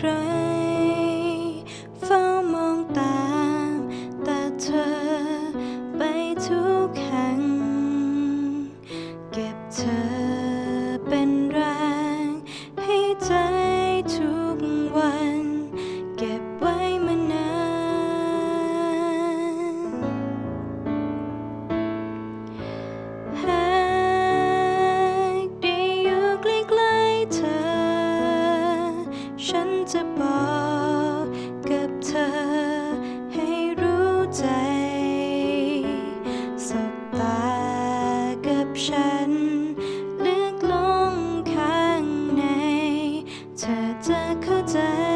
ครั้ง จะบอกกับเธอให้รู้ใจ สบตากับฉันลึกลงข้างใน เธอจะเข้าใจ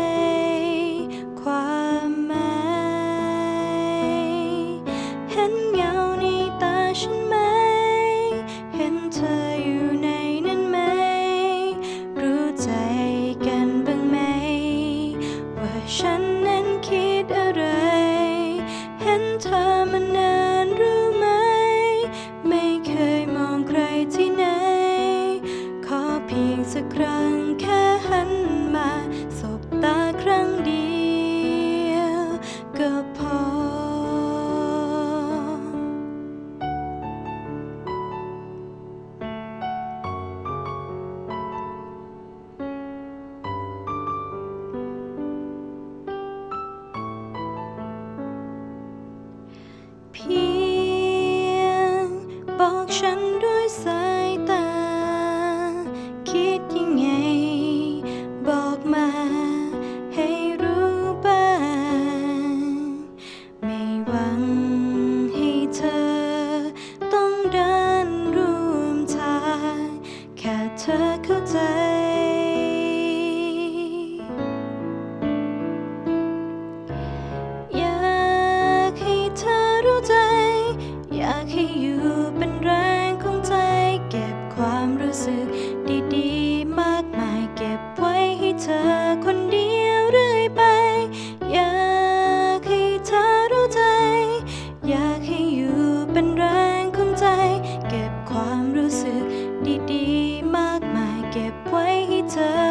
없는 길을 เพียงบอกฉันึกดีๆ มากมายเก็บไว้ให้เธอคนเดียวเรื่อยไป อยากให้เธอรู้ใจ อยากให้อยู่เป็นแรงของใจ เก็บความรู้สึกดีๆ มากมายเก็บไว้ให้เธอ